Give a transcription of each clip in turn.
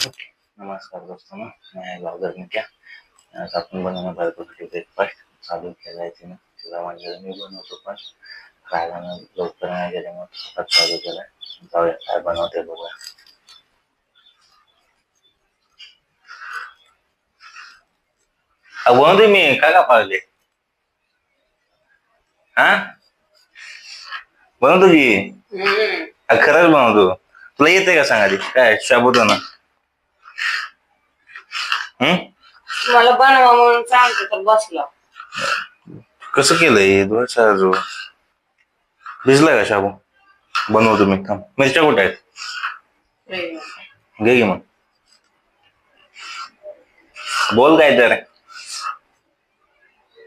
नमस्कार दोस्तों मैं ब्लॉगर नित्या आज आपण बनवणार बायकोसाठी ब्रेकफास्ट चालू केला आहे तिनं. तिला म्हणजे मी बनवतो पण. खायला न- लवकर नाही गेल्यामुळे स्वतः चालू केलाय. जाऊया काय बनवते बघूया. अ, बनवते मी काय का पाहिले. हा? बनवतो की खरंच बनवतो तुला येते का सांगा काय शाबुदाना? हम्म मला बनवा म्हणून सांगतो तर बसलो. कसं केलंय दोन साजू भिजलाय का शाबू? बनवतो मी थांब मिरच्या कुठे आहेत? घे मग. बोल काय तर.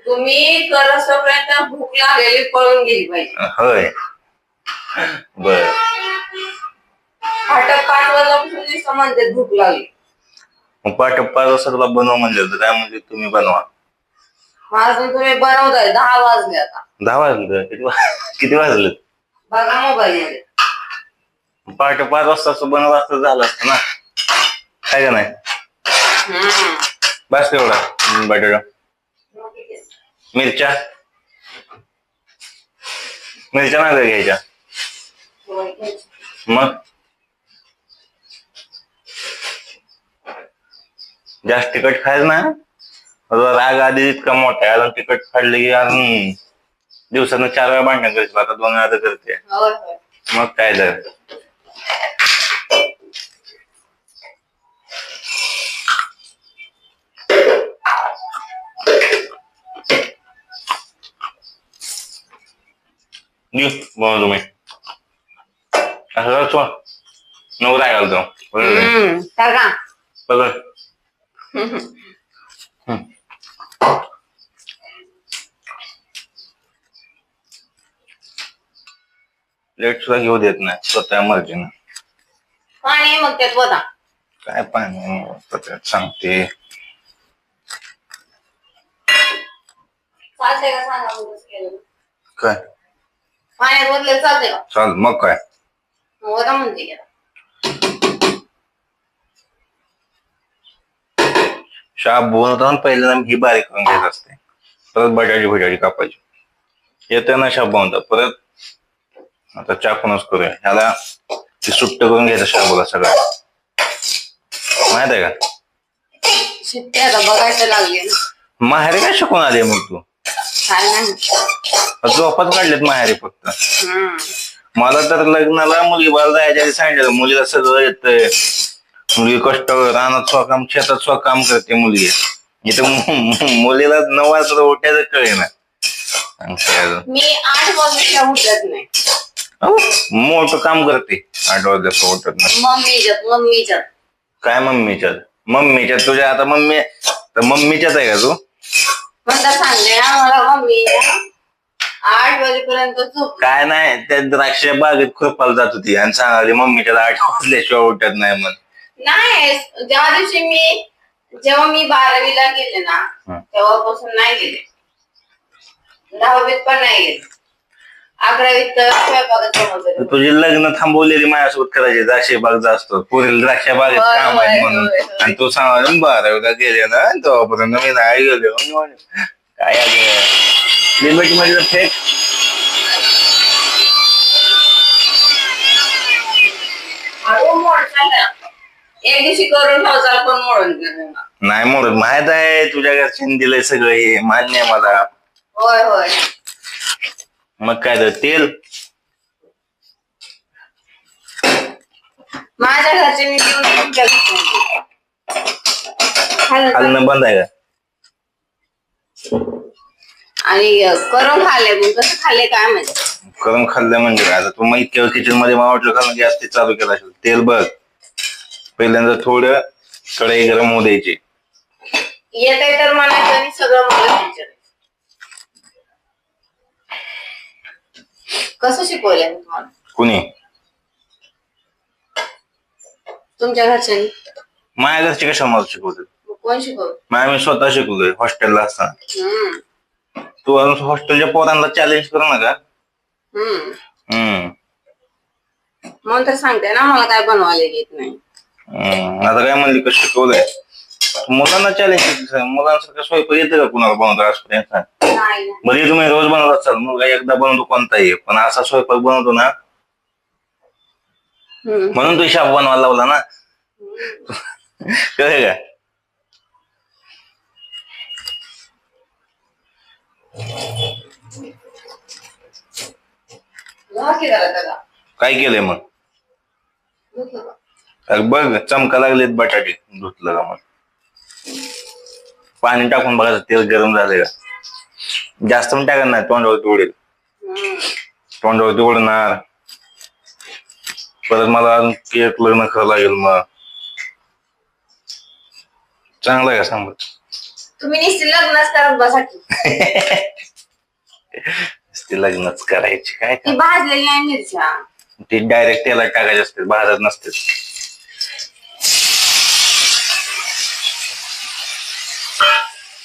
तुम्ही करसपर्यंत भूक लागलेली पळून गेली पाहिजे. होय. बर. फाटक वाजल्यापासून नुसतं म्हणते भूक लागली. मग पाठ पाच वाजता तुला बनव म्हणलं होतं काय म्हणजे तुम्ही बनवा. तुम्ही बनवताय दहा वाजले आता. दहा वाजलं किती वा- किती वाजलं? बघा मोबाईल पाठ पाच वाजता असं बनवलं असतं झालं असतं ना. काय का नाही? हम्म. बस तेवढा. बटाटा. मिरच्या. मिरच्या नाही का घ्यायच्या. मग? जास्त तिखट खायचं ना राग आधी इतका मोठा आहे अजून तिखट खाल्ले की अजून दिवसानं चार वेळा भांडण करायचं आता दोन वेळा तर करते. मग काय तर. घे, बनव तुम्ही. असं नऊ घालतो बरोबर आहे? हम्म. तर का बघ लेट सुद्धा घेऊ देत नाही स्वतः मर्जीनं पाणी मग त्यात बघा. काय पाणी त्यात सांगते. चालतंय का? सांगा मग कसं केलं. काय? पाण्यात बदलेलं चालतंय का? चाल मग काय? मग बघा म्हणते की शाप बनवताना पहिल्यांदा ही बारीक करून घ्यायचं असते. परत बटाटी फुटाटी कापायची येते ना शाप बनवता परत आता चाकूनच करूया? ह्याला ते सुट्ट करून घ्यायचं शाबूला सगळं. माहीत आहे का? शिट्टी आता बघायचं लागले ना. माहेरी काय शिकून आले मग तू? काय नाही. झोपात काढलेत माहेरी फक्त. मला तर लग्नाला मुलगी बाला जायच्या आधी सांगितलं मुलीला सगळं येतंय. मुलगी कष्ट रानात स्वकाम शेतात स्वकाम करते मुलगी. इथं मुलीला नऊ वाजता उठायचं कळे ना मी आठ वाजता उठत नाही. मोठं काम करते. आठ वाजता उठत नाही. मम्मीच्यात मम्मीच्यात. काय मम्मीच्यात? मम्मीच्यात तुझ्या आता मम्मी तर मम्मीच्यात आहे का तू? म्हणता सांगते मम्मी. आठ वाजेपर्यंत झोप. काय नाही त्या द्राक्ष बागेत खुरपाला जात होती आणि सांगाली मम्मीच्यात आठ वाजल्याशिवाय उठत नाही म्हण नाही ज्या दिवशी मी जेव्हा मी बारावीला गेले ना हं. तेव्हापासून नाही गेले. दहावीत पण नाही गेले. अकरावीत तर. तुझी लग्न थांबवलेली माझ्यासोबत करायची द्राक्षे बाग जास्त पुरेल द्राक्ष बागेत होय, काम आहे होय, म्हणून. होय, होय. आणि तू सांगा बारावीला गेले ना तेव्हापर्यंत मी नाही गेलो. काय लिमिट तर फेक. एक दिवशी करून ठेवचाल पण मोडून गेलं. नाही म्हणून माहीत आहे तुझ्या घरच्यांनी दिलंय सगळं हे मान्य आहे मला. होय होय. मग काय तर तेल? माझ्या घरचे मी देऊन तुमच्या. खाल्लं बंद आहे का? आणि अ, करून खाल्ले. कसं खाल्ले काय माहिती? करून खाल्लं म्हणजे काय? आता तू मग इतक्या किचनमध्ये मला वाटलं खाल्लं गॅस ते चालू केला असेल. तेल बघ. पहिल्यांदा थोडं कढई गरम होऊ द्यायची. येत आहे तर म्हणायचं आणि सगळं मला विचारायचं कसं शिकवलंय मी तुम्हाला? कुणी? तुमच्या घरच्यांनी. माझ्या घरचे कशा मला शिकवतात? मग कोण शिकवलं? माझ्या मी स्वतः शिकलोय हॉस्टेलला असताना. हम्म. तू अजून हॉस्टेलच्या पोरांना चॅलेंज करू नका. हम्म. हम्म. म्हणून तर सांगते ना मला काय बनवायला येत नाही. आता काय म्हणली कसं शिकवलंय मुलांना चॅलेंज मुलांसारखं स्वयंपाक येतं का कुणाला बनवता आजपर्यंत. बरी तुम्ही रोज बनवत असाल मुलगा एकदा बनवतो कोणताही पण असा स्वयंपाक बनवतो ना. म्हणून तू शाप बनवायला लावला ना कळे का. काय केलंय मग? अरे बघ चमका लागलेत बटाटे धुतलं का मग? पाणी टाकून बघायचं तेल गरम झालंय का? जास्त पण टाकत नाही तोंडावरती उडेल. तोंडावरती उडणार परत मला अजून केक लग्न करावं लागेल मग. चांगलं आहे का सांग? तुम्ही निश्चित लग्नच करत लग्नच करायची काय ती भाजलेली नाही मिरच्या. ते डायरेक्ट तेलात टाकायचे असते भाजत नसते.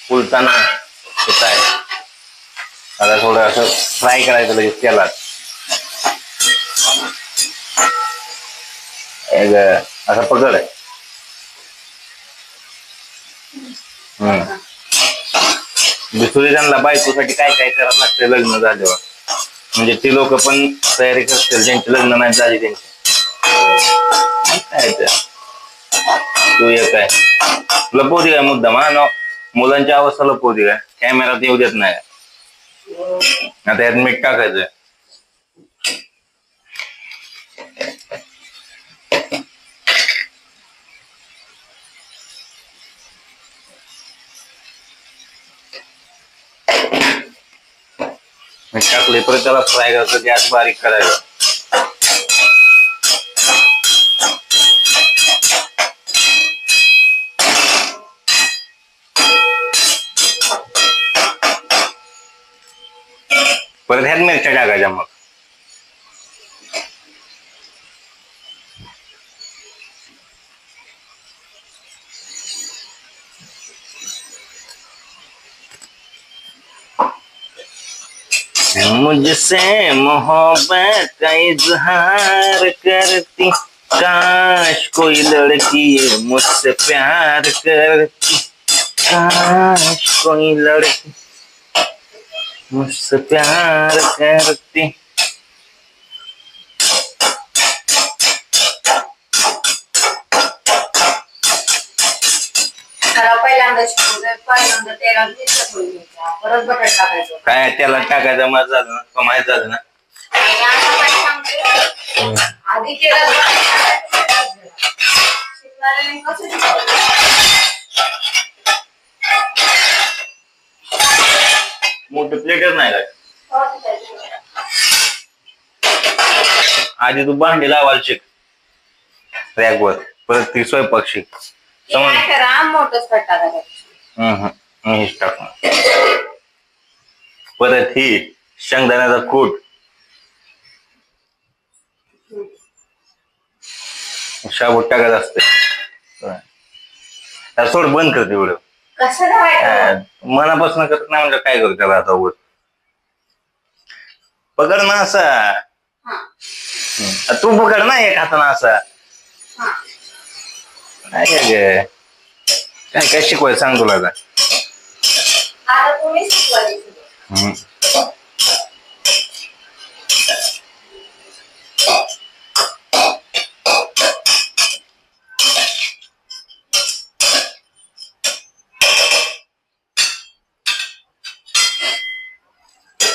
फुलताना होत आहे. आता थोडं असं फ्राय करायचं लगेच तेलात एक असं पकड. आहे हम्म. दुसरी बायकोसाठी काय काय करावं लागतं लग्न झाल्यावर. म्हणजे ती लोक पण तयारी करतील ज्यांची लग्न नाही झाली त्यांची. काय तू? एक काय लपवती काय मुद्दा मा मुलांच्या मुलांची अवस्था लपवती काय. कॅमेरात येऊ देत नाही. आता यात मीठ टाकायचं मीठ टाकले परत त्याला फ्राय करायचं गॅस बारीक करायचं. परत ह्यात मिरच्या टाकायच्या मग. मुझसे मोहब्बत का इजहार करती काश कोई लड़की मुझसे प्यार करती काश कोई लड़की मुझसे प्यार करती. त्याला पहिल्यांदा शिकवलं पहिल्यांदा परत टाकायचं. काय त्याला टाकायचा मजा झालं ना? का माहीत झालं ना? आणि आता काय सांगते. आधी केलं शिकणाऱ्यांनी कसं शिकवलं मोठे प्लेटच नाही काय आधी तू भांडी लावायला शिक. रॅकवर. परत ती स्वयंपाक शिक. मोठंच टाकून परत ही शेंगदाण्याचा कूट. शाबूत टाकत असते. सोड बंद करते व्हिडिओ. मनापासून करत नाही म्हणजे काय करू त्याला आता उगाच. पकड ना असा. हा. तू पकड ना एक हाताना असा. हा. काय गे? काय काय शिकवायचं सांग तुला आता? तुम्ही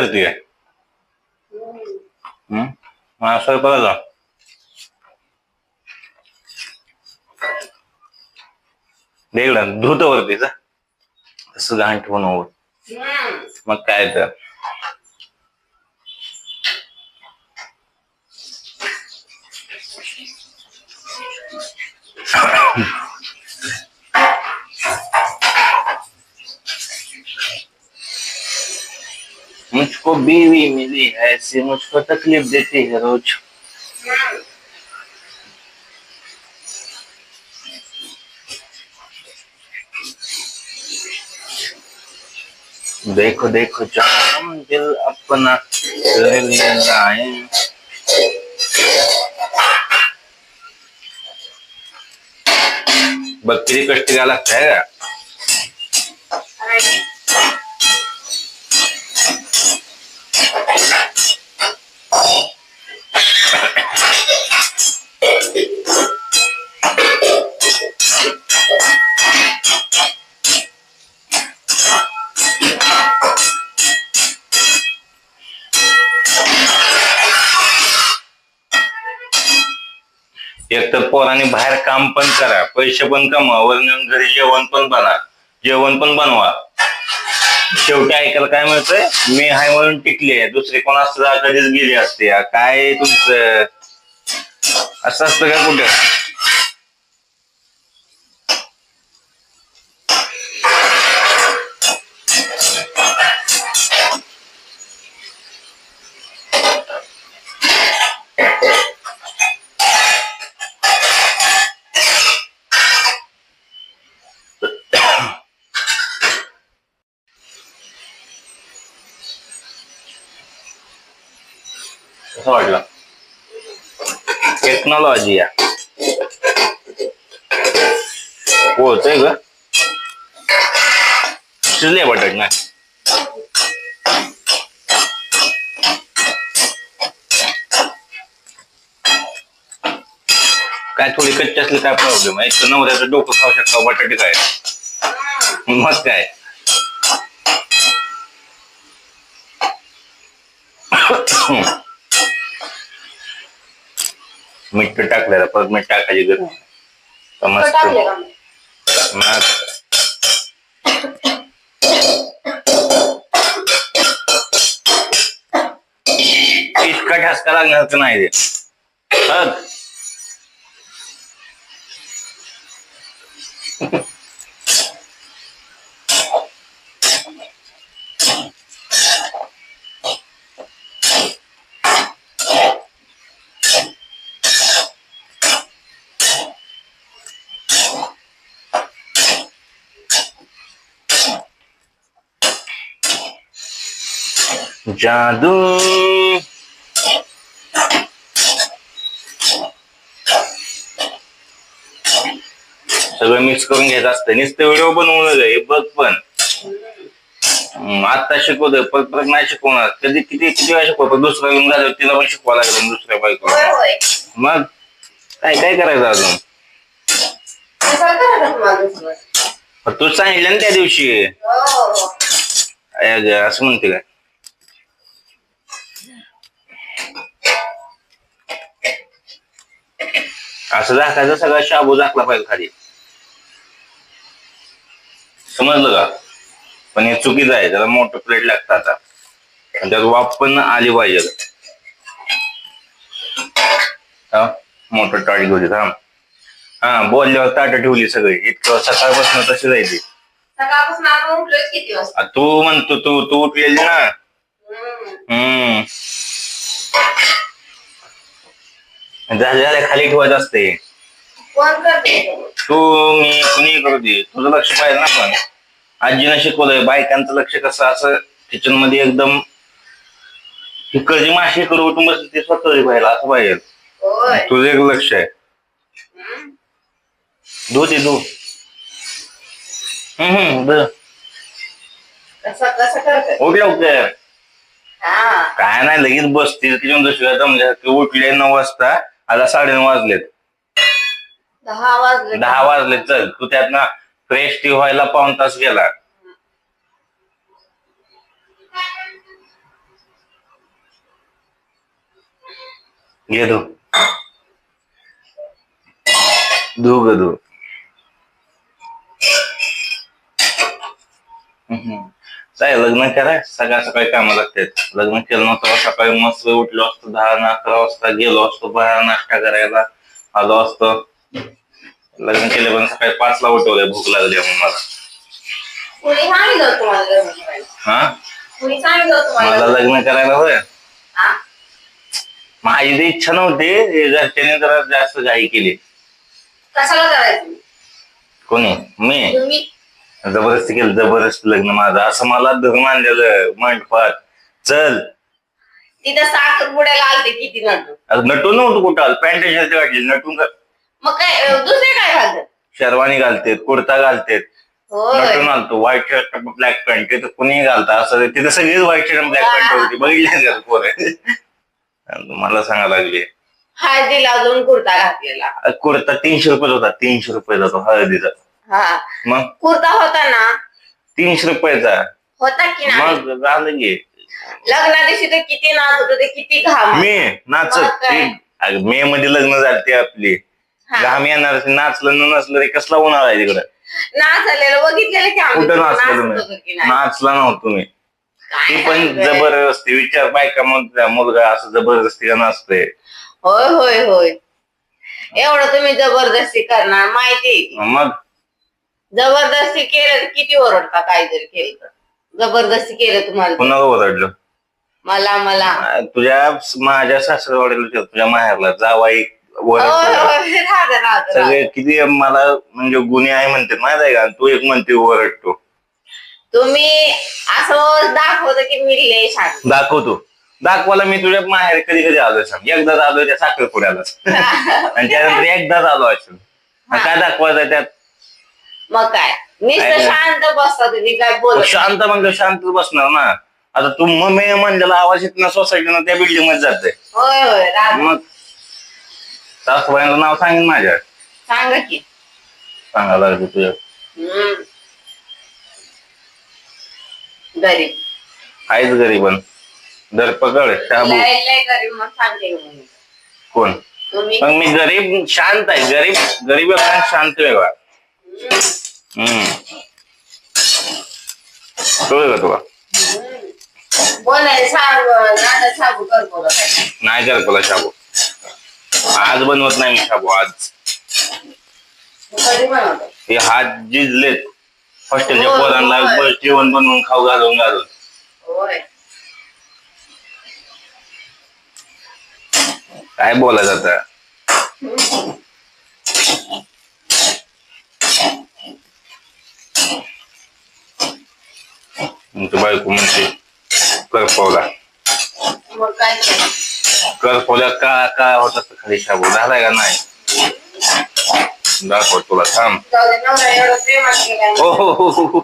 करते काय हम्म? देख देगडं धुत वरती तसं घाण ठेवून मग काय तर. मुझको बीवी मिली है, ऐसी मुझको तकलीफ़ देती है रोज। देखो देखो जानम दिल अपना ले बघ किती कष्ट घ्यायला लागतंय एकतर पोराने बाहेर काम पण करा. पैसे पण कमवा. वरून घरी जेवण पण बना. जेवण पण बनवा. शेवटी ऐकायला काय मिळतंय? मी हाय म्हणून टिकले दुसरे कोण असतं कधीच गेली असते. काय तुमचं? असं असतं का कुठं? कसं वाटलं टेक्नॉलॉजी या. होतंय ग. शिजले बटाट ना. काय थोडी कच्ची असली काय प्रॉब्लेम आहे? तर नवऱ्याचं डोकं खाऊ शकता बटाटे काय मग काय? मीठ टाकलेलं परत मीठ टाकायची गरज. तर मस्त. इतका ठसका लागणार नाही ते. जादू। सगळं मिक्स करून घ्यायचं असतं. नुसतं व्हिडिओ बनवू नये हे बघ पण. आता शिकवतोय परत परत नाही शिकवणार. कधी किती किती वेळा शिकवतो? दुसरा झालं तिला पण शिकवा लागलं दुसऱ्या बायकोला. मग काय काय करायचं अजून? तू सांगितलं ना त्या दिवशी. हो हो अगं, असं म्हणते काय असं दाखायचं सगळा शाबू दाखला पाहिजे खाली. समजलं का? पण हे चुकीचं आहे त्याला मोठं प्लेट लागतं आता. आणि त्यात वाफ पण आली पाहिजे. हा मोठं टाळी घेऊ थांब हा. बोलल्यावर ताट ठेवली सगळी. इतकं सकाळपासून तशी जायची तू. म्हणतो तू तू उठलेली ना? हम्म. झाल्या खाली ठेवायचं असते. कोण करते? ते? मी कुणी करू दे. तुझं लक्ष पाहिजे ना पण. आजीनं शिकवलंय बायकांचं लक्ष कसं असं किचनमध्ये एकदम इकडची माशी करू बसली ते स्वतः पाहिजे असं पाहिजे. तुझं एक लक्ष आहे. धू दे धू हम्म हम्म. कसं कसं करत? काय नाही लगेच बसतील तिथून दुसऱ्या जमल्या की उठले नऊ वाजता. आता साडेनऊ वाजलेत. दहा वाजले. दहा वाजले चल. तू त्यातनं फ्रेश टी व्हायला पाऊन तास गेला. घे धू. धू ग धू. हम्म. काय लग्न करा. सकाळ सकाळी कामं लागतात. लग्न केलं नव्हतं सकाळी मस्त उठलो असतो दहा न अकरा वाजता गेलो असतो बाहेर नाश्ता करायला आलो असतो. लग्न केले पण सकाळी पाचला उठवलंय भूक लागली म्हणून मला? हा? मला लग्न? करायला होय? माझी इच्छा नव्हती हे घरच्यांनी जरा जास्त घाई केली. कशाला करायचं कोणी? मी? जबरदस्ती केलं जबरदस्ती लग्न माझं. असं मला धरून आणलेलं मंडपात चल. तिथं साखर पुड्याला आलते किती नटून? नटून नव्हतं कुठं आलं? पॅन्ट शर्ट घातली नटून का- मग काय अं, दुसरे काय घालतात? शेरवानी घालतेत कुर्ता घालतेत. होय. नटून आलतो. व्हाईट शर्ट ब्लॅक पॅन्ट तिथं कुणीही घालता. असं तिथं सगळीच व्हाईट शर्ट ब्लॅक पॅन्ट होती. बघितली का पोरं? मला सांगा लागली. हळदीला अजून कुर्ता घातलेला. कुर्ता तीनशे रुपये होता. तीनशे रुपये जातो हळदीचा. हा. मग? कुर्ता होता ना. तीनशे रुपयाचा. होता की नाही? मग झालं की. लग्ना दिवशी तर किती नाच होत ते किती घाम. मे नाचत. मग काय? ते मे मध्ये लग्न झालते आपली. हा. घाम येणार नाचलं न नसलं रे कसला उन्हाळा आहे तिकडं? नाच आलेलं बघितलेलं की आम्ही कुठं नाचत नाचलं होतो की नाही? नाचला नव्हतं काय ती पण सांगतोय? जबरदस्ती विचार बायका मग मुलगा असं जबरदस्तीला नाचतोय? होय होय होय. एवढं तुम्ही जबरदस्ती करणार माहिती. मग? जबरदस्ती केलं तर किती ओरडता काय जरी केलं तर? जबरदस्ती केलं तुम्हाला. पुन्हा ओरडलं? मला मला. तुझ्या माझ्या सासरवाडीला तुझ्या माहेरला. जावाई होय ओरडतो होय राहतं राहतं राहतं. सगळे किती मला म्हणजे गुन्हे आहे म्हणते माहीत आहे का? तू एक म्हणते ओरडतो. तुम्ही असं दाखवत की मी लय दाखवतो. दाखवायला मी तुझ्या माहेर कधी कधी आलोय सांग. एकदाच आलोय त्या साखरपुड्यालाच आणि त्यानंतर एकदाच आलो असेल. आणि काय दाखवायचं त्यात? मग काय? नुसतं? शांत बसता तुम्ही काय बोलत शांत म्हणजे शांत बसणार ना. आता तू मी म्हणलेला आवाज येत ना सोसायटीनं त्या बिल्डिंगमध्ये जाते होय होय राहत मग सासूबाईंचं नाव सांगेन माझ्या. सांगा की. सांगायला लागलं तुझ्या. हम्म. गरीब. आहेच पण दर पकड शाबू. लय लय गरीब मग सांगते मी. कोण? तुम्ही. मग मी गरीब शांत आहे. गरीब गरीब वेगळा आणि शांत वेगळा. हम्म. का तुला. नाही कर तुला शाबू आज बनवत नाही मी शाबू आज. हे हात जिजलेत. हॉस्टेलच्या पोरांना. जेवण बनवून खाऊ घालून घालून. काय बोलायचं आता? तुमची बायको म्हणते कर पावला मग काय केलं? कर पावल्या का का होत खाली शाबू झालाय का नाही दाखव तुला थांब जाऊ दे, नवरा एवढं प्रेमात गेलाय. हो हो हो हो, हो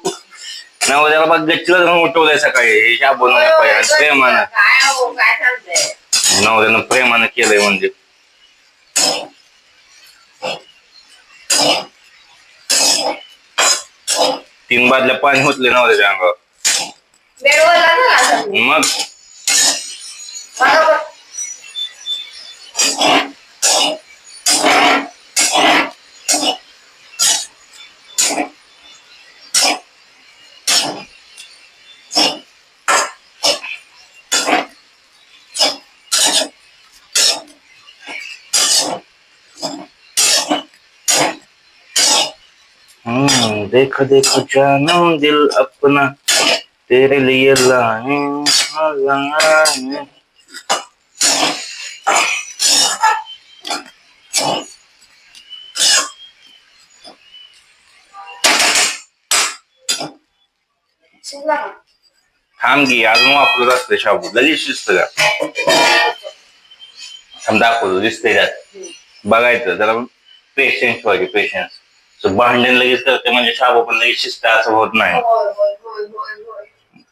नाही बघ गच्चीला जाऊन उठवलंय सकाळी हे शाबू नाही होय, पाहिजे आणि प्रेमानं काय हो, काय सांगताय? नवऱ्यानं प्रेमानं केलंय म्हणजे तीन बादल्या पाणी होतले नवऱ्याच्या अंगावर बेडवर लागलं? मग बरोबर. हम्म, देख देख जानम दिल अपना तेरे लिए लाए थांब घे अजून वापरत असते शाबू. लगेच शिस्त का? थांब दाखवतो. दिसते त्यात. बघायचं जरा पेशन्स पाहिजे पेशन्स भांडण लगेच करते म्हणजे शाबू पण लगेच शिस्त असं होत नाही.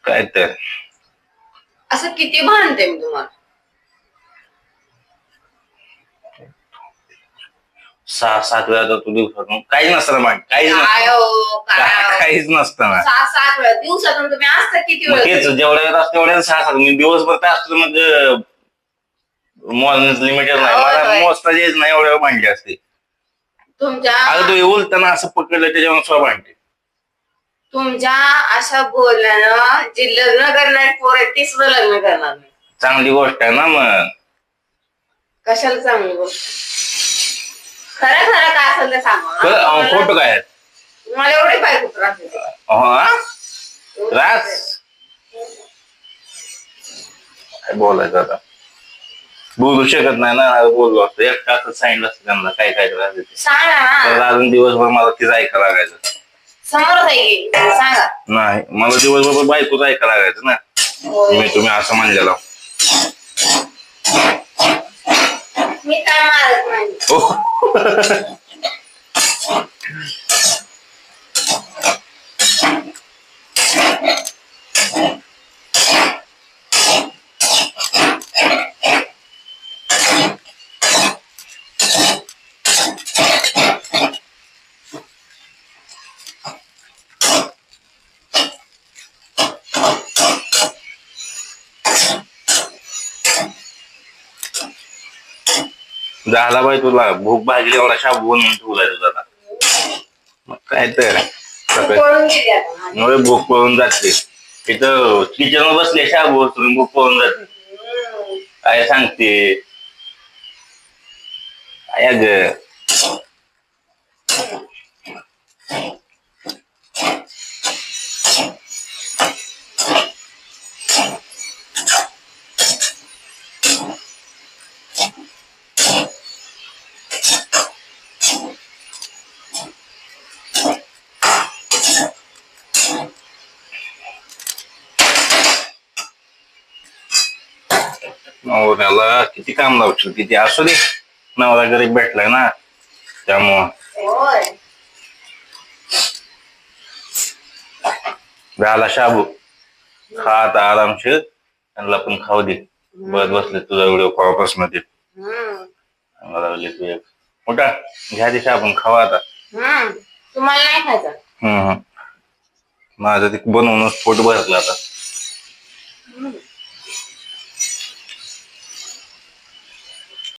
काय तर असं किती भांडते मी तुम्हाला? सहा सात वेळा तर तू दिवसातून काहीच नसतं ना काहीच काय नसतं हो काय हो? काहीच नसतं ना. सहा सात वेळा दिवसातून तुम्ही असता किती मग वेळ तेच जेवढ्या वेळेत असतं तेवढ्या सहा सात. मी दिवसभर काय असतो मग लिमिटेड नाही. होय, मला होय. मोजता येत नाही एवढ्या वेळ भांडली असते. तुमच्या अगं तू उलताना असं पकडलं त्याच्यावर स्व भांडते. तुमच्या अशा बोलण्यानं जी लग्न करणारी पोर आहे ती सुद्धा लग्न करणार नाही. चांगली गोष्ट आहे ना मग. कशाला चांगली गोष्ट? खरं खरं काय असेल ते क- अं, सांगा खोटं काय? मला एवढी बायको त्रास देते हा? त्रास? काय बोलायचं आता? बोलू शकत नाही ना बोललो असतो एक तासच सांगितलं असतं त्यांना काय काय करायचं ते. सांगा तर ना अजून दिवसभर मला तिचं ऐका लागायचं. समोरच आहे की? सांगा. नाही मला दिवसभर बायकोच ऐका लागायचं ना. होय. मी तुम्ही असं म्हणलेलं. मी काय मारत नाही. झाला बाई तुला भूक भाजली एवढा शाबू बनवून ठेवलाय तुझा आता. मग काय तर सकाळी पळून गेली आता माझी. मुळे भूक पळून जाते तिथं किचन बसले शाबू उचलून भूक पळून जाते हम्म. काय सांगते काय ग नवऱ्याला किती काम लावशील किती असू दे. नवरा गरीब भेटलाय ना त्यामुळं. होय. झाला शाबू. खा आता आरामशीर त्यांना पण खाऊ दे. बस बसले तुझा व्हिडिओ कॉलपासून ते. हम्म. सांगा लागले तू एक. मोठा घ्या दिशा आपण खावा आता. हम्म. तुम्हाला नाही खायचं? हम्म हम्म. माझं ते बनवूनच पोट भरलं आता.